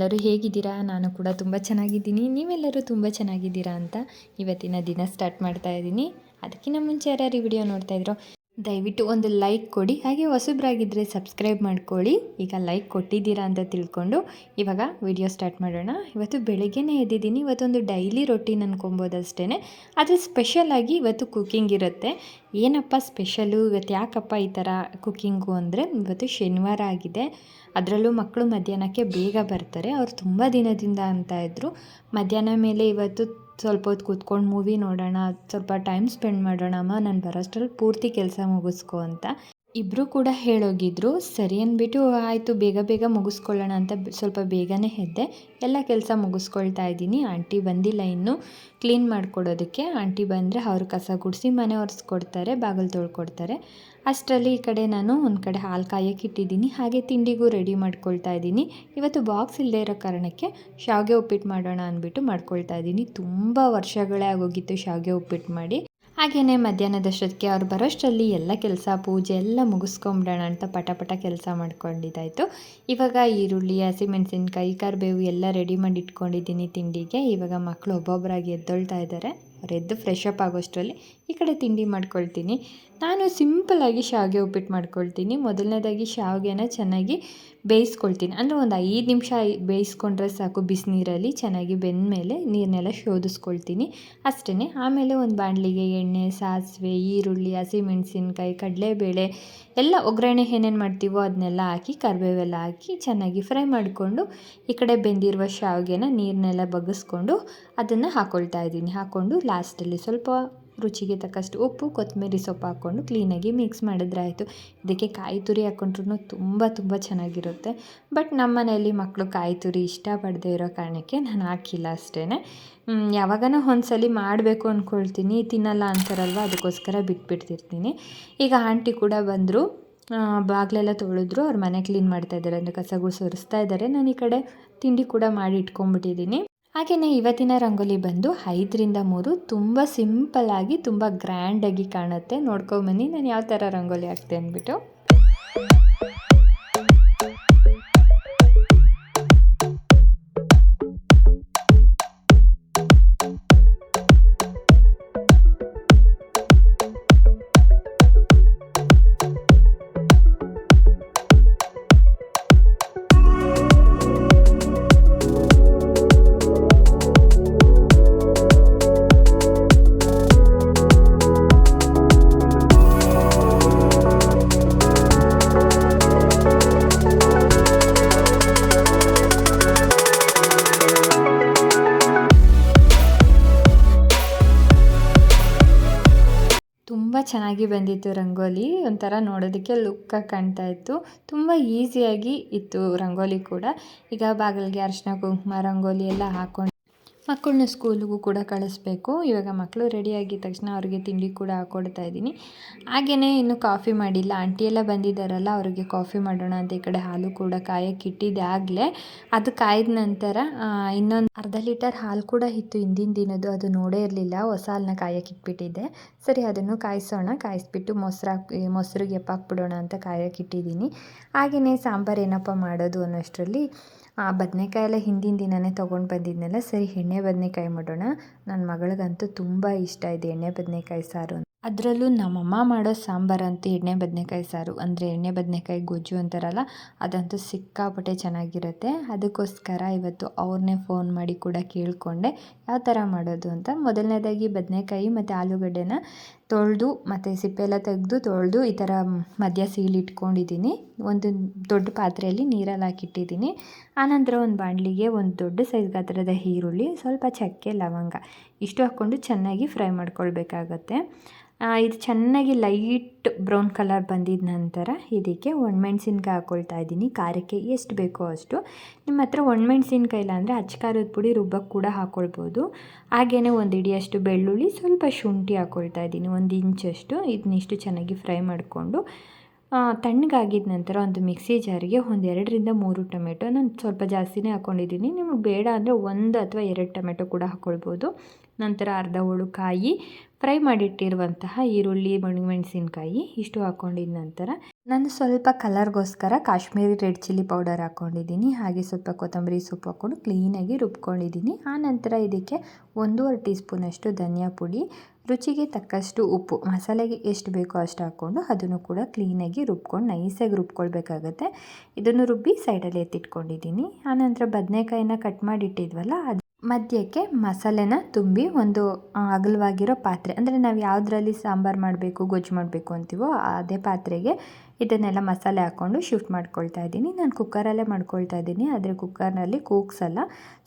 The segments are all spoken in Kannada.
ಎಲ್ಲರೂ ಹೇಗಿದ್ದೀರಾ? ನಾನು ಕೂಡ ತುಂಬ ಚೆನ್ನಾಗಿದ್ದೀನಿ. ನೀವೆಲ್ಲರೂ ತುಂಬ ಚೆನ್ನಾಗಿದ್ದೀರಾ ಅಂತ ಇವತ್ತಿನ ದಿನ ಸ್ಟಾರ್ಟ್ ಮಾಡ್ತಾ ಇದ್ದೀನಿ. ಅದಕ್ಕಿಂತ ಮುಂಚೆ ಯಾರ್ಯಾರು ಈ ವಿಡಿಯೋ ನೋಡ್ತಾ ಇದ್ರೋ ದಯವಿಟ್ಟು ಒಂದು ಲೈಕ್ ಕೊಡಿ, ಹಾಗೆ ಹೊಸಬ್ರಾಗಿದ್ದರೆ ಸಬ್ಸ್ಕ್ರೈಬ್ ಮಾಡ್ಕೊಳ್ಳಿ. ಈಗ ಲೈಕ್ ಕೊಟ್ಟಿದ್ದೀರಾ ಅಂತ ತಿಳ್ಕೊಂಡು ಇವಾಗ ವಿಡಿಯೋ ಸ್ಟಾರ್ಟ್ ಮಾಡೋಣ. ಇವತ್ತು ಬೆಳಗ್ಗೆನೇ ಎದ್ದಿದ್ದೀನಿ. ಇವತ್ತೊಂದು ಡೈಲಿ ರೊಟೀನ್ ಅನ್ಕೊಬೋದು ಅಷ್ಟೇ ಆದರೆ ಸ್ಪೆಷಲಾಗಿ ಇವತ್ತು ಕುಕ್ಕಿಂಗ್ ಇರುತ್ತೆ. ಏನಪ್ಪ ಸ್ಪೆಷಲು? ಇವತ್ತು ಯಾಕಪ್ಪ ಈ ಥರ ಕುಕ್ಕಿಂಗು ಅಂದರೆ ಇವತ್ತು ಶನಿವಾರ ಆಗಿದೆ. ಅದರಲ್ಲೂ ಮಕ್ಕಳು ಮಧ್ಯಾಹ್ನಕ್ಕೆ ಬೇಗ ಬರ್ತಾರೆ. ಅವ್ರು ತುಂಬ ದಿನದಿಂದ ಅಂತ ಇದ್ದರು ಮಧ್ಯಾಹ್ನ ಮೇಲೆ ಇವತ್ತು ಸ್ವಲ್ಪ ಹೊತ್ತು ಕೂತ್ಕೊಂಡು ಮೂವಿ ನೋಡೋಣ, ಸ್ವಲ್ಪ ಟೈಮ್ ಸ್ಪೆಂಡ್ ಮಾಡೋಣಮ್ಮ, ನಾನು ಬರೋಷ್ಟ್ರಲ್ಲಿ ಪೂರ್ತಿ ಕೆಲಸ ಮುಗಿಸ್ಕೊ ಅಂತ. ಇಬ್ಬರು ಕೂಡ ಹೇಳೋಗಿದ್ರು, ಸರಿ ಅಂದ್ಬಿಟ್ಟು, ಆಯಿತು, ಬೇಗ ಬೇಗ ಮುಗಿಸ್ಕೊಳ್ಳೋಣ ಅಂತ ಸ್ವಲ್ಪ ಬೇಗನೆ ಎದ್ದೆ. ಎಲ್ಲ ಕೆಲಸ ಮುಗಿಸ್ಕೊಳ್ತಾ ಇದ್ದೀನಿ. ಆಂಟಿ ಬಂದಿಲ್ಲ ಇನ್ನೂ. ಕ್ಲೀನ್ ಮಾಡಿಕೊಡೋದಕ್ಕೆ. ಆಂಟಿ ಬಂದರೆ ಅವ್ರು ಕಸ ಗುಡಿಸಿ ಮನೆ ಒರೆಸ್ಕೊಡ್ತಾರೆ, ಬಾಗಿಲು ತೊಳ್ಕೊಡ್ತಾರೆ. ಅಷ್ಟರಲ್ಲಿ ಈ ಕಡೆ ನಾನು ಒಂದು ಕಡೆ ಹಾಲು ಕಾಯಕ್ಕೆ ಇಟ್ಟಿದ್ದೀನಿ. ಹಾಗೆ ತಿಂಡಿಗೂ ರೆಡಿ ಮಾಡ್ಕೊಳ್ತಾ ಇದ್ದೀನಿ. ಇವತ್ತು ಬಾಕ್ಸ್ ಇಲ್ಲದೆ ಇರೋ ಕಾರಣಕ್ಕೆ ಶಾವಿಗೆ ಉಪ್ಪಿಟ್ಟು ಮಾಡೋಣ ಅಂದ್ಬಿಟ್ಟು ಮಾಡ್ಕೊಳ್ತಾ ಇದ್ದೀನಿ. ತುಂಬ ವರ್ಷಗಳೇ ಆಗೋಗಿತ್ತು ಶಾವಿಗೆ ಉಪ್ಪಿಟ್ಟು ಮಾಡಿ. ಹಾಗೆಯೇ ಮಧ್ಯಾಹ್ನದಷ್ಟೊತ್ತಿಗೆ ಅವ್ರು ಬರೋಷ್ಟರಲ್ಲಿ ಎಲ್ಲ ಕೆಲಸ, ಪೂಜೆ ಎಲ್ಲ ಮುಗಿಸ್ಕೊಂಬಿಡೋಣ ಅಂತ ಪಟ ಪಟ ಕೆಲಸ ಮಾಡ್ಕೊಂಡಿದ್ದಾಯಿತು. ಇವಾಗ ಈರುಳ್ಳಿ, ಹಸಿಮೆಣಸಿನ್ಕಾಯಿ, ಕರಿಬೇವು ಎಲ್ಲ ರೆಡಿ ಮಾಡಿ ಇಟ್ಕೊಂಡಿದ್ದೀನಿ ತಿಂಡಿಗೆ. ಇವಾಗ ಮಕ್ಕಳು ಒಬ್ಬೊಬ್ಬರಾಗಿ ಎದ್ದೊಳ್ತಾ ಇದ್ದಾರೆ. ಅವ್ರು ಎದ್ದು ಫ್ರೆಶ್ ಅಪ್ ಆಗೋಷ್ಟರಲ್ಲಿ ಈ ಕಡೆ ತಿಂಡಿ ಮಾಡ್ಕೊಳ್ತೀನಿ. ನಾನು ಸಿಂಪಲ್ಲಾಗಿ ಶಾವಿಗೆ ಉಪ್ಪಿಟ್ಟು ಮಾಡ್ಕೊಳ್ತೀನಿ. ಮೊದಲನೇದಾಗಿ ಶಾವಿಗೆನ ಚೆನ್ನಾಗಿ ಬೇಯಿಸ್ಕೊಳ್ತೀನಿ. ಅಂದರೆ ಒಂದು ಐದು ನಿಮಿಷ ಬೇಯಿಸ್ಕೊಂಡ್ರೆ ಸಾಕು ಬಿಸಿನೀರಲ್ಲಿ. ಚೆನ್ನಾಗಿ ಬೆಂದ ಮೇಲೆ ನೀರನ್ನೆಲ್ಲ ಶೋಧಿಸ್ಕೊಳ್ತೀನಿ. ಅಷ್ಟೇ ಆಮೇಲೆ ಒಂದು ಬಾಣಲಿಗೆ ಎಣ್ಣೆ, ಸಾಸಿವೆ, ಈರುಳ್ಳಿ, ಹಸಿಮೆಣಸಿನ್ಕಾಯಿ, ಕಡಲೆಬೇಳೆ, ಎಲ್ಲ ಒಗ್ಗರಣೆ ಏನೇನು ಮಾಡ್ತೀವೋ ಅದನ್ನೆಲ್ಲ ಹಾಕಿ, ಕರಿಬೇವೆಲ್ಲ ಹಾಕಿ ಚೆನ್ನಾಗಿ ಫ್ರೈ ಮಾಡಿಕೊಂಡು ಈ ಕಡೆ ಬೆಂದಿರುವ ಶಾವಿಗೆನ ನೀರನ್ನೆಲ್ಲ ಬಗ್ಗಿಸ್ಕೊಂಡು ಅದನ್ನು ಹಾಕ್ಕೊಳ್ತಾ ಇದ್ದೀನಿ. ಹಾಕ್ಕೊಂಡು ಲಾಸ್ಟಲ್ಲಿ ಸ್ವಲ್ಪ ರುಚಿಗೆ ತಕ್ಕಷ್ಟು ಉಪ್ಪು, ಕೊತ್ತಂಬರಿ ಸೊಪ್ಪು ಹಾಕ್ಕೊಂಡು ಕ್ಲೀನಾಗಿ ಮಿಕ್ಸ್ ಮಾಡಿದ್ರೆ ಆಯಿತು ಇದಕ್ಕೆ ಕಾಯಿ ತುರಿ ಹಾಕ್ಕೊಂಡ್ರೂ ತುಂಬ ತುಂಬ ಚೆನ್ನಾಗಿರುತ್ತೆ. ಬಟ್ ನಮ್ಮ ಮನೆಯಲ್ಲಿ ಮಕ್ಕಳು ಕಾಯಿ ತುರಿ ಇಷ್ಟಪಡದೇ ಇರೋ ಕಾರಣಕ್ಕೆ ನಾನು ಹಾಕಿಲ್ಲ ಅಷ್ಟೇ ಯಾವಾಗನ ಒಂದ್ಸಲಿ ಮಾಡಬೇಕು ಅಂದ್ಕೊಳ್ತೀನಿ ತಿನ್ನಲ್ಲ ಅಂತಾರಲ್ವ, ಅದಕ್ಕೋಸ್ಕರ ಬಿಟ್ಬಿಡ್ತಿರ್ತೀನಿ. ಈಗ ಆಂಟಿ ಕೂಡ ಬಂದರು. ಬಾಗಿಲೆಲ್ಲ ತೊಳೆದ್ರು. ಅವ್ರ ಮನೆ ಕ್ಲೀನ್ ಮಾಡ್ತಾ ಇದ್ದಾರೆ, ಅಂದರೆ ಕಸಗಳು ಸುರಿಸ್ತಾ ಇದ್ದಾರೆ. ನಾನು ಈ ಕಡೆ ತಿಂಡಿ ಕೂಡ ಮಾಡಿ ಇಟ್ಕೊಂಡ್ಬಿಟ್ಟಿದ್ದೀನಿ. ಹಾಗೆಯೇ ಇವತ್ತಿನ ರಂಗೋಲಿ ಬಂದು ಐದರಿಂದ ಮೂರು ತುಂಬ ಸಿಂಪಲ್ಲಾಗಿ ತುಂಬ ಗ್ರ್ಯಾಂಡಾಗಿ ಕಾಣುತ್ತೆ. ನೋಡ್ಕೊಂಬನ್ನಿ ನಾನು ಯಾವ ಥರ ರಂಗೋಲಿ ಹಾಕ್ತೆ ಅಂದ್ಬಿಟ್ಟು. ಚೆನ್ನಾಗಿ ಬಂದಿತ್ತು ರಂಗೋಲಿ. ಒಂಥರ ನೋಡೋದಕ್ಕೆ ಲುಕ್ಕಾಗಿ ಕಾಣ್ತಾ ಇತ್ತು. ತುಂಬ ಈಸಿಯಾಗಿ ಇತ್ತು ರಂಗೋಲಿ ಕೂಡ. ಈಗ ಬಾಗಿಲಿಗೆ ಅರಿಶಿನ ಕುಂಕುಮ ರಂಗೋಲಿ ಎಲ್ಲ ಹಾಕ್ಕೊಂಡು ಮಕ್ಕಳನ್ನ ಸ್ಕೂಲಿಗೂ ಕೂಡ ಕಳಿಸ್ಬೇಕು. ಇವಾಗ ಮಕ್ಕಳು ರೆಡಿ ಆಗಿದ ತಕ್ಷಣ ಅವ್ರಿಗೆ ತಿಂಡಿ ಕೂಡ ಹಾಕ್ಕೊಡ್ತಾ ಇದ್ದೀನಿ. ಹಾಗೆಯೇ ಇನ್ನು ಕಾಫಿ ಮಾಡಿಲ್ಲ. ಆಂಟಿ ಎಲ್ಲ ಬಂದಿದ್ದಾರಲ್ಲ, ಅವರಿಗೆ ಕಾಫಿ ಮಾಡೋಣ ಅಂತ ಈ ಕಡೆ ಹಾಲು ಕೂಡ ಕಾಯಕ್ಕೆ ಇಟ್ಟಿದ್ದೆ ಆಗಲೇ. ಅದು ಕಾಯ್ದ ನಂತರ ಇನ್ನೊಂದು ಅರ್ಧ ಲೀಟರ್ ಹಾಲು ಕೂಡ ಇತ್ತು ಹಿಂದಿನ ದಿನದ್ದು. ಅದು ನೋಡೇ ಇರಲಿಲ್ಲ. ಹೊಸ ಹಾಲನ್ನ ಕಾಯಕ್ಕೆ ಇಟ್ಬಿಟ್ಟಿದ್ದೆ. ಸರಿ, ಅದನ್ನು ಕಾಯಿಸೋಣ. ಕಾಯಿಸ್ಬಿಟ್ಟು ಮೊಸರು ಹಾಕಿ ಮೊಸರಿಗೆ ಎಪ್ಪಾಕ್ಬಿಡೋಣ ಅಂತ ಕಾಯಕ್ಕೆ ಇಟ್ಟಿದ್ದೀನಿ. ಹಾಗೆಯೇ ಸಾಂಬಾರು ಏನಪ್ಪ ಮಾಡೋದು ಅನ್ನೋಷ್ಟರಲ್ಲಿ ಆ, ಬದನೆಕಾಯಿ ಎಲ್ಲ ಹಿಂದಿನ ದಿನವೇ ತೊಗೊಂಡು ಬಂದಿದ್ನಲ್ಲ, ಸರಿ ಎಣ್ಣೆ ಬದನೆಕಾಯಿ ಮಾಡೋಣ. ನನ್ನ ಮಗಳಿಗಂತೂ ತುಂಬ ಇಷ್ಟ ಇದೆ ಎಣ್ಣೆ ಬದನೆಕಾಯಿ ಸಾರು ಅದರಲ್ಲೂ ನಮ್ಮಮ್ಮ ಮಾಡೋ ಸಾಂಬಾರಂತೂ ಎಣ್ಣೆ ಬದನೆಕಾಯಿ ಸಾರು, ಅಂದರೆ ಎಣ್ಣೆ ಬದನೆಕಾಯಿ ಗೊಜ್ಜು ಅಂತಾರಲ್ಲ, ಅದಂತೂ ಸಿಕ್ಕಾಪಟ್ಟೆ ಚೆನ್ನಾಗಿರುತ್ತೆ. ಅದಕ್ಕೋಸ್ಕರ ಇವತ್ತು ಅವ್ರನ್ನೇ ಫೋನ್ ಮಾಡಿ ಕೂಡ ಕೇಳಿಕೊಂಡೆ, ಯಾವ ಥರ ಮಾಡೋದು ಅಂತ. ಮೊದಲನೇದಾಗಿ ಬದನೆಕಾಯಿ ಮತ್ತು ಆಲೂಗಡ್ಡೆನ ತೊಳೆದು ಮತ್ತು ಸಿಪ್ಪೆ ಎಲ್ಲ ತೆಗೆದು ತೊಳೆದು ಈ ಥರ ಮಧ್ಯ ಸೀಳಿಟ್ಕೊಂಡಿದ್ದೀನಿ ಒಂದು ದೊಡ್ಡ ಪಾತ್ರೆಯಲ್ಲಿ ನೀರಲ್ಲಿ ಹಾಕಿಟ್ಟಿದ್ದೀನಿ. ಆನಂತರ ಒಂದು ಬಾಣಲಿಗೆ ಒಂದು ದೊಡ್ಡ ಸೈಜ್ ಗಾತ್ರದ ಈರುಳ್ಳಿ, ಸ್ವಲ್ಪ ಚಕ್ಕೆ, ಲವಂಗ ಇಷ್ಟು ಹಾಕ್ಕೊಂಡು ಚೆನ್ನಾಗಿ ಫ್ರೈ ಮಾಡ್ಕೊಳ್ಬೇಕಾಗತ್ತೆ. ಇದು ಚೆನ್ನಾಗಿ ಲೈಟ್ ಬ್ರೌನ್ ಕಲರ್ ಬಂದಿದ ನಂತರ ಇದಕ್ಕೆ ಒಣಮೆಣ್ಸಿನ್ಕಾಯಿ ಹಾಕ್ಕೊಳ್ತಾ ಇದ್ದೀನಿ. ಖಾರಕ್ಕೆ ಎಷ್ಟು ಬೇಕೋ ಅಷ್ಟು. ನಿಮ್ಮ ಹತ್ರ ಒಣಮೆಣ್ಸಿನ್ಕಾಯಿ ಇಲ್ಲ ಅಂದರೆ ಅಚ್ಕಾರದ ಪುಡಿ ರುಬ್ಬಕ್ಕೆ ಕೂಡ ಹಾಕ್ಕೊಳ್ಬೋದು ಹಾಗೆಯೇ ಒಂದು ಇಡಿಯಷ್ಟು ಬೆಳ್ಳುಳ್ಳಿ, ಸ್ವಲ್ಪ ಶುಂಠಿ ಹಾಕ್ಕೊಳ್ತಾ ಇದ್ದೀನಿ, ಒಂದು ಇಂಚಷ್ಟು ಇದನ್ನಿಷ್ಟು ಚೆನ್ನಾಗಿ ಫ್ರೈ ಮಾಡಿಕೊಂಡು ತಣ್ಣಗಾಗಿದ ನಂತರ ಒಂದು ಮಿಕ್ಸಿ ಜಾರಿಗೆ ಒಂದು ಎರಡರಿಂದ ಮೂರು ಟೊಮೆಟೊ, ನಾನು ಸ್ವಲ್ಪ ಜಾಸ್ತಿನೇ ಹಾಕ್ಕೊಂಡಿದ್ದೀನಿ ನಿಮಗೆ ಬೇಡ ಅಂದರೆ ಒಂದು ಅಥವಾ ಎರಡು ಟೊಮೆಟೊ ಕೂಡ ಹಾಕ್ಕೊಳ್ಬೋದು ನಂತರ ಅರ್ಧ ಹೋಳು ಕಾಯಿ, ಫ್ರೈ ಮಾಡಿಟ್ಟಿರುವಂತಹ ಈರುಳ್ಳಿ, ಮೆಣಸಿನ್ಕಾಯಿ ಇಷ್ಟು ಹಾಕ್ಕೊಂಡಿದ ನಂತರ ನಾನು ಸ್ವಲ್ಪ ಕಲರ್ಗೋಸ್ಕರ ಕಾಶ್ಮೀರಿ ರೆಡ್ ಚಿಲ್ಲಿ ಪೌಡರ್ ಹಾಕ್ಕೊಂಡಿದ್ದೀನಿ ಹಾಗೆ ಸ್ವಲ್ಪ ಕೊತ್ತಂಬರಿ ಸೊಪ್ಪು ಹಾಕ್ಕೊಂಡು ಕ್ಲೀನಾಗಿ ರುಬ್ಕೊಂಡಿದ್ದೀನಿ. ಆ ನಂತರ ಇದಕ್ಕೆ ಒಂದೂವರೆ ಟೀ ಸ್ಪೂನಷ್ಟು ಧನಿಯಾ ಪುಡಿ ರುಚಿಗೆ ತಕ್ಕಷ್ಟು ಉಪ್ಪು, ಮಸಾಲೆಗೆ ಎಷ್ಟು ಬೇಕೋ ಅಷ್ಟು ಹಾಕ್ಕೊಂಡು ಅದನ್ನು ಕೂಡ ಕ್ಲೀನಾಗಿ ರುಬ್ಕೊಂಡು ನೈಸಾಗಿ ರುಬ್ಕೊಳ್ಬೇಕಾಗತ್ತೆ. ಇದನ್ನು ರುಬ್ಬಿ ಸೈಡಲ್ಲಿ ಎತ್ತಿಟ್ಕೊಂಡಿದ್ದೀನಿ. ಆನಂತರ ಬದನೆಕಾಯಿನ ಕಟ್ ಮಾಡಿಟ್ಟಿದ್ವಲ್ಲ, ಅದು ಮಧ್ಯಕ್ಕೆ ಮಸಾಲೆನ ತುಂಬಿ ಒಂದು ಅಗಲವಾಗಿರೋ ಪಾತ್ರೆ, ಅಂದರೆ ನಾವು ಯಾವುದ್ರಲ್ಲಿ ಸಾಂಬಾರು ಮಾಡಬೇಕು, ಗೊಜ್ಜು ಮಾಡಬೇಕು ಅಂತೀವೋ ಅದೇ ಪಾತ್ರೆಗೆ ಇದನ್ನೆಲ್ಲ ಮಸಾಲೆ ಹಾಕ್ಕೊಂಡು ಶಿಫ್ಟ್ ಮಾಡ್ಕೊಳ್ತಾ ಇದ್ದೀನಿ. ನಾನು ಕುಕ್ಕರಲ್ಲೇ ಮಾಡ್ಕೊಳ್ತಾ ಇದ್ದೀನಿ. ಆದರೆ ಕುಕ್ಕರ್ನಲ್ಲಿ ಕೂಗ್ಸಲ್ಲ.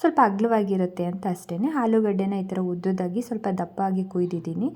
ಸ್ವಲ್ಪ ಅಗ್ಲವಾಗಿರುತ್ತೆ ಅಂತ ಅಷ್ಟೇ ಆಲೂಗಡ್ಡೆನ ಈ ಥರ ಉದ್ದುದಾಗಿ ಸ್ವಲ್ಪ ದಪ್ಪಾಗಿ ಕುಯ್ದಿದ್ದೀನಿ.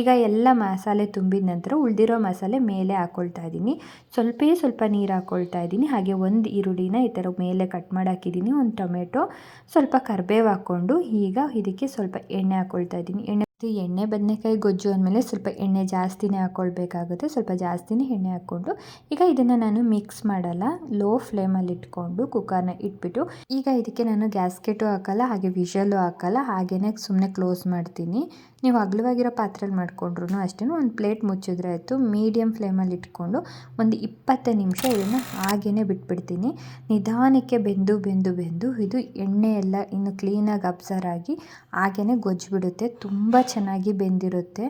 ಈಗ ಎಲ್ಲ ಮಸಾಲೆ ತುಂಬಿದ ನಂತರ ಉಳಿದಿರೋ ಮಸಾಲೆ ಮೇಲೆ ಹಾಕ್ಕೊಳ್ತಾ ಇದ್ದೀನಿ. ಸ್ವಲ್ಪೇ ಸ್ವಲ್ಪ ನೀರು ಹಾಕ್ಕೊಳ್ತಾ ಇದ್ದೀನಿ. ಹಾಗೆ ಒಂದು ಈರುಳ್ಳಿನ ಈ ಥರ ಮೇಲೆ ಕಟ್ ಮಾಡಿ ಹಾಕಿದ್ದೀನಿ ಒಂದು ಟೊಮೆಟೊ, ಸ್ವಲ್ಪ ಕರಿಬೇವು ಹಾಕ್ಕೊಂಡು ಈಗ ಇದಕ್ಕೆ ಸ್ವಲ್ಪ ಎಣ್ಣೆ ಹಾಕ್ಕೊಳ್ತಾ ಇದ್ದೀನಿ. ಎಣ್ಣೆ ಎಣ್ಣೆ ಬದನೆಕಾಯಿ ಗೊಜ್ಜು ಅಂದಮೇಲೆ ಸ್ವಲ್ಪ ಎಣ್ಣೆ ಜಾಸ್ತಿನೇ ಹಾಕ್ಕೊಳ್ಬೇಕಾಗುತ್ತೆ ಸ್ವಲ್ಪ ಜಾಸ್ತಿನೇ ಎಣ್ಣೆ ಹಾಕ್ಕೊಂಡು ಈಗ ಇದನ್ನು ನಾನು ಮಿಕ್ಸ್ ಮಾಡಲ್ಲ. ಲೋ ಫ್ಲೇಮಲ್ಲಿ ಇಟ್ಕೊಂಡು ಕುಕ್ಕರ್ನ ಇಟ್ಬಿಟ್ಟು ಈಗ ಇದಕ್ಕೆ ನಾನು ಗ್ಯಾಸ್ಕೆಟು ಹಾಕಲ್ಲ, ಹಾಗೆ ವಿಷಲು ಹಾಕಲ್ಲ ಹಾಗೇ ಸುಮ್ಮನೆ ಕ್ಲೋಸ್ ಮಾಡ್ತೀನಿ. ನೀವು ಅಗಲವಾಗಿರೋ ಪಾತ್ರೆಯಲ್ಲಿ ಮಾಡ್ಕೊಂಡ್ರು ಅಷ್ಟೇ ಒಂದು ಪ್ಲೇಟ್ ಮುಚ್ಚಿದ್ರೆ ಆಯಿತು. ಮೀಡಿಯಮ್ ಫ್ಲೇಮಲ್ಲಿ ಇಟ್ಕೊಂಡು ಒಂದು ಇಪ್ಪತ್ತು ನಿಮಿಷ ಇದನ್ನು ಹಾಗೇ ಬಿಟ್ಬಿಡ್ತೀನಿ. ನಿಧಾನಕ್ಕೆ ಬೆಂದು ಬೆಂದು ಬೆಂದು ಇದು ಎಣ್ಣೆ ಎಲ್ಲ ಇನ್ನು ಕ್ಲೀನಾಗಿ ಅಬ್ಸರ್ ಆಗಿ ಹಾಗೇ ಗೊಜ್ಜು ಬಿಡುತ್ತೆ. ತುಂಬ ಚೆನ್ನಾಗಿ ಬೆಂದಿರುತ್ತೆ.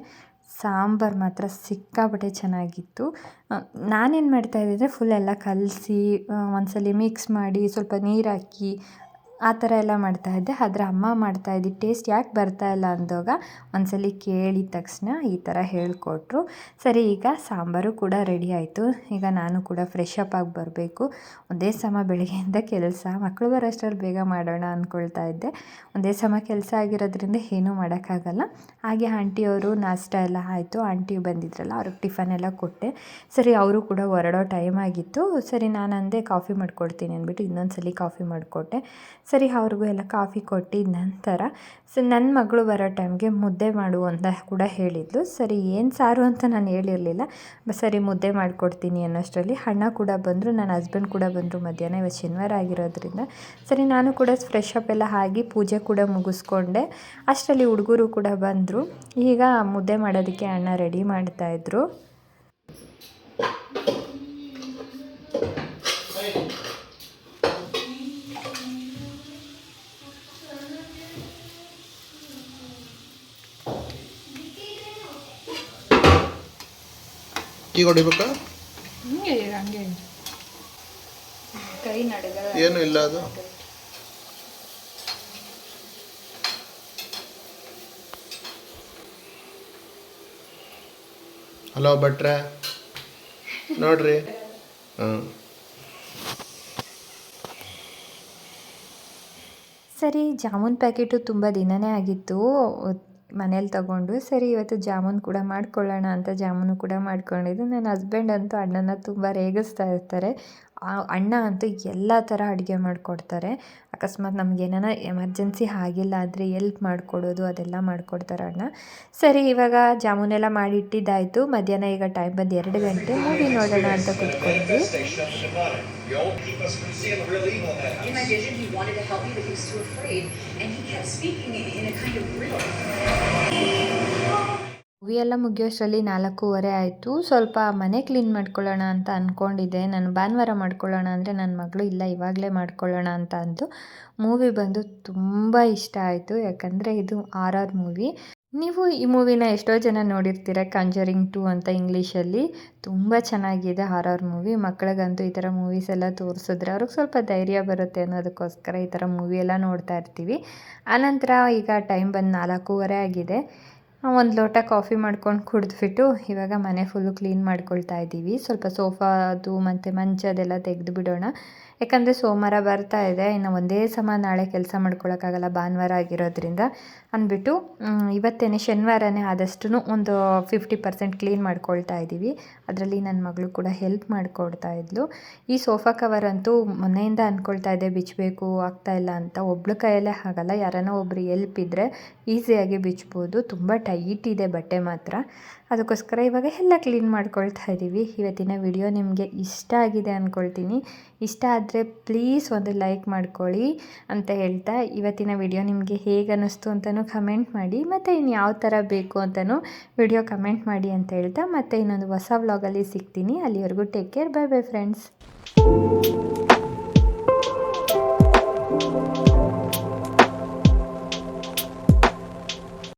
ಸಾಂಬಾರು ಮಾತ್ರ ಸಿಕ್ಕಾಪಟ್ಟೆ ಚೆನ್ನಾಗಿತ್ತು. ನಾನೇನು ಮಾಡ್ತಾಯಿದ್ದೆ ಫುಲ್ ಎಲ್ಲ ಕಲಸಿ ಒಂದ್ಸಲ ಮಿಕ್ಸ್ ಮಾಡಿ ಸ್ವಲ್ಪ ನೀರಾಕಿ ಆ ಥರ ಎಲ್ಲ ಮಾಡ್ತಾಯಿದ್ದೆ ಆದರೆ ಅಮ್ಮ ಮಾಡ್ತಾಯಿದ್ದು ಟೇಸ್ಟ್ ಯಾಕೆ ಬರ್ತಾ ಇಲ್ಲ ಅಂದಾಗ ಒಂದ್ಸಲ ಕೇಳಿದ ತಕ್ಷಣ ಈ ಥರ ಹೇಳಿಕೊಟ್ರು. ಸರಿ, ಈಗ ಸಾಂಬಾರು ಕೂಡ ರೆಡಿ ಆಯಿತು. ಈಗ ನಾನು ಕೂಡ ಫ್ರೆಶ್ ಅಪ್ ಆಗಿ ಬರಬೇಕು. ಒಂದೇ ಸಮ ಬೆಳಗ್ಗೆಯಿಂದ ಕೆಲಸ. ಮಕ್ಕಳು ಬರೋಷ್ಟರಲ್ಲಿ ಬೇಗ ಮಾಡೋಣ ಅಂದ್ಕೊಳ್ತಾ ಇದ್ದೆ. ಒಂದೇ ಸಮ ಕೆಲಸ ಆಗಿರೋದ್ರಿಂದ ಏನೂ ಮಾಡೋಕ್ಕಾಗಲ್ಲ. ಹಾಗೆ ಆಂಟಿಯವರು ನಾಷ್ಟ ಎಲ್ಲ ಆಯಿತು. ಆಂಟಿ ಬಂದಿದ್ರಲ್ಲ, ಅವ್ರಿಗೆ ಟಿಫನ್ ಎಲ್ಲ ಕೊಟ್ಟೆ. ಸರಿ, ಅವರು ಕೂಡ ಹೊರಡೋ ಟೈಮ್ ಆಗಿತ್ತು. ಸರಿ ನಾನು ಅಂದೆ ಕಾಫಿ ಮಾಡ್ಕೊಡ್ತೀನಿ ಅಂದ್ಬಿಟ್ಟು ಇನ್ನೊಂದು ಸಲ ಕಾಫಿ ಮಾಡಿಕೊಟ್ಟೆ. ಸರಿ, ಅವ್ರಿಗೂ ಎಲ್ಲ ಕಾಫಿ ಕೊಟ್ಟಿದ ನಂತರ ಸೊ ನನ್ನ ಮಗಳು ಬರೋ ಟೈಮ್ಗೆ ಮುದ್ದೆ ಮಾಡು ಅಂತ ಕೂಡ ಹೇಳಿದ್ಲು. ಸರಿ, ಏನು ಸಾರು ಅಂತ ನಾನು ಹೇಳಿರಲಿಲ್ಲ. ಸರಿ, ಮುದ್ದೆ ಮಾಡಿಕೊಡ್ತೀನಿ ಅನ್ನೋಷ್ಟರಲ್ಲಿ ಅಣ್ಣ ಕೂಡ ಬಂದರು. ನನ್ನ ಹಸ್ಬೆಂಡ್ ಕೂಡ ಬಂದರು ಮಧ್ಯಾಹ್ನ, ಇವತ್ತು ಶನಿವಾರ ಆಗಿರೋದ್ರಿಂದ. ಸರಿ, ನಾನು ಕೂಡ ಫ್ರೆಶ್ ಅಪ್ ಎಲ್ಲ ಆಗಿ ಪೂಜೆ ಕೂಡ ಮುಗಿಸ್ಕೊಂಡೆ. ಅಷ್ಟರಲ್ಲಿ ಹುಡುಗರು ಕೂಡ ಬಂದರು. ಈಗ ಮುದ್ದೆ ಮಾಡೋದಕ್ಕೆ ಅಣ್ಣ ರೆಡಿ ಮಾಡ್ತಾಯಿದ್ರು ಈಗ ಹೊಡಿಬೇಕಾ? ಹಂಗೆ ಹಂಗೆ. ಕೈ ನಡಗ ಏನು ಇಲ್ಲ ಅದು? ಹಲೋ ಭಟ್ರೆ. ನೋಡ್ರಿ. ಹಾಂ ಸರಿ ಜಾಮೂನ್ ಪ್ಯಾಕೆಟು ತುಂಬ ದಿನನೇ ಆಗಿತ್ತು. ಮನೇಲಿ ತಗೊಂಡು ಸರಿ, ಇವತ್ತು ಜಾಮೂನ್ ಕೂಡ ಮಾಡ್ಕೊಳ್ಳೋಣ ಅಂತ ಜಾಮೂನು ಕೂಡ ಮಾಡ್ಕೊಂಡಿದ್ದು. ನನ್ನ ಹಸ್ಬೆಂಡ್ ಅಂತೂ ಅಣ್ಣನ ತುಂಬ ರೇಗಿಸ್ತಾ ಇರ್ತಾರೆ. ಅಣ್ಣ ಅಂತೂ ಎಲ್ಲ ಥರ ಅಡುಗೆ ಮಾಡಿಕೊಡ್ತಾರೆ. ಅಕಸ್ಮಾತ್ ನಮಗೇನಾನ ಎಮರ್ಜೆನ್ಸಿ ಆಗಿಲ್ಲ ಆದರೆ ಎಲ್ಪ್ ಮಾಡಿಕೊಡೋದು, ಅದೆಲ್ಲ ಮಾಡಿಕೊಡ್ತಾರೆ ಅಣ್ಣ. ಸರಿ, ಇವಾಗ ಜಾಮೂನೆಲ್ಲ ಮಾಡಿಟ್ಟಿದ್ದಾಯಿತು. ಮಧ್ಯಾಹ್ನ ಈಗ ಟೈಮ್ ಬಂದು ಎರಡು ಗಂಟೆ. ಮೂವಿ ನೋಡೋಣ ಅಂತ ಕೂತ್ಕೊಂಡ್ವಿ. ಮೂವಿ ಎಲ್ಲ ಮುಗಿಯೋಷ್ಟರಲ್ಲಿ ನಾಲ್ಕೂವರೆ ಆಯಿತು. ಸ್ವಲ್ಪ ಮನೆ ಕ್ಲೀನ್ ಮಾಡ್ಕೊಳ್ಳೋಣ ಅಂತ ಅಂದ್ಕೊಂಡಿದ್ದೆ ನಾನು ಭಾನುವಾರ ಮಾಡ್ಕೊಳ್ಳೋಣ ಅಂದರೆ ನನ್ನ ಮಗಳು, ಇಲ್ಲ, ಇವಾಗಲೇ ಮಾಡ್ಕೊಳ್ಳೋಣ ಅಂತ ಅಂದು ಮೂವಿ ಬಂದು ತುಂಬ ಇಷ್ಟ ಆಯಿತು. ಯಾಕಂದರೆ ಇದು ಆರ್ ಆರ್ ಮೂವಿ. ನೀವು ಈ ಮೂವಿನ ಎಷ್ಟೋ ಜನ ನೋಡಿರ್ತೀರ ಕಂಜರಿಂಗ್ ಟು ಅಂತ ಇಂಗ್ಲೀಷಲ್ಲಿ. ತುಂಬ ಚೆನ್ನಾಗಿದೆ ಹಾರರ್ ಮೂವಿ. ಮಕ್ಕಳಿಗಂತೂ ಈ ಥರ ಮೂವೀಸ್ ಎಲ್ಲ ತೋರಿಸಿದ್ರೆ ಅವ್ರಿಗೆ ಸ್ವಲ್ಪ ಧೈರ್ಯ ಬರುತ್ತೆ ಅನ್ನೋದಕ್ಕೋಸ್ಕರ ಈ ಥರ ಮೂವಿ ಎಲ್ಲ ನೋಡ್ತಾ ಇರ್ತೀವಿ. ಆನಂತರ ಈಗ ಟೈಮ್ ಬಂದು ನಾಲ್ಕೂವರೆ ಆಗಿದೆ. ಒಂದು ಲೋಟ ಕಾಫಿ ಮಾಡ್ಕೊಂಡು ಕುಡಿದ್ಬಿಟ್ಟು ಇವಾಗ ಮನೆ ಫುಲ್ಲು ಕ್ಲೀನ್ ಮಾಡ್ಕೊಳ್ತಾ ಇದ್ದೀವಿ ಸ್ವಲ್ಪ ಸೋಫಾ ಅದು ಮತ್ತು ಮಂಚದೆಲ್ಲ ತೆಗೆದು ಬಿಡೋಣ ಯಾಕಂದರೆ ಸೋಮವಾರ ಬರ್ತಾ ಇದೆ. ಇನ್ನು ಒಂದೇ ಸಮ ನಾಳೆ ಕೆಲಸ ಮಾಡ್ಕೊಳಕ್ಕಾಗಲ್ಲ, ಭಾನುವಾರ ಆಗಿರೋದ್ರಿಂದ ಅಂದ್ಬಿಟ್ಟು ಇವತ್ತೇ ಶನಿವಾರನೇ ಆದಷ್ಟು ಒಂದು ಫಿಫ್ಟಿ ಪರ್ಸೆಂಟ್ ಕ್ಲೀನ್ ಮಾಡ್ಕೊಳ್ತಾ ಇದ್ದೀವಿ ಅದರಲ್ಲಿ ನನ್ನ ಮಗಳು ಕೂಡ ಹೆಲ್ಪ್ ಮಾಡಿಕೊಡ್ತಾ ಇದ್ಲು. ಈ ಸೋಫಾ ಕವರ್ ಅಂತೂ ಮೊನ್ನೆಯಿಂದ ಅಂದ್ಕೊಳ್ತಾ ಇದೆ ಬಿಚ್ಚಬೇಕು ಆಗ್ತಾ ಅಂತ. ಒಬ್ಳು ಕೈಯಲ್ಲೇ ಆಗಲ್ಲ. ಯಾರನ್ನ ಒಬ್ರು ಎಲ್ಪ್ ಇದ್ದರೆ ಈಸಿಯಾಗಿ ಬಿಚ್ಬೋದು. ತುಂಬ ಟೈಟ್ ಇದೆ ಬಟ್ಟೆ ಮಾತ್ರ. ಅದಕ್ಕೋಸ್ಕರ ಇವಾಗ ಎಲ್ಲ ಕ್ಲೀನ್ ಮಾಡ್ಕೊಳ್ತಾ ಇದ್ದೀವಿ ಇವತ್ತಿನ ವಿಡಿಯೋ ನಿಮಗೆ ಇಷ್ಟ ಆಗಿದೆ ಅಂದ್ಕೊಳ್ತೀನಿ ಇಷ್ಟ ಆದರೆ ಪ್ಲೀಸ್ ಒಂದು ಲೈಕ್ ಮಾಡ್ಕೊಳ್ಳಿ ಅಂತ ಹೇಳ್ತಾ ಇವತ್ತಿನ ವಿಡಿಯೋ ನಿಮಗೆ ಹೇಗೆ ಅನ್ನಿಸ್ತು ಅಂತಲೂ ಕಮೆಂಟ್ ಮಾಡಿ, ಮತ್ತು ಇನ್ನು ಯಾವ ಥರ ಬೇಕು ಅಂತಲೂ ವಿಡಿಯೋ ಕಮೆಂಟ್ ಮಾಡಿ ಅಂತ ಹೇಳ್ತಾ ಮತ್ತೆ ಇನ್ನೊಂದು ಹೊಸ ವ್ಲಾಗಲ್ಲಿ ಸಿಗ್ತೀನಿ. ಅಲ್ಲಿವರೆಗೂ take care bye bye friends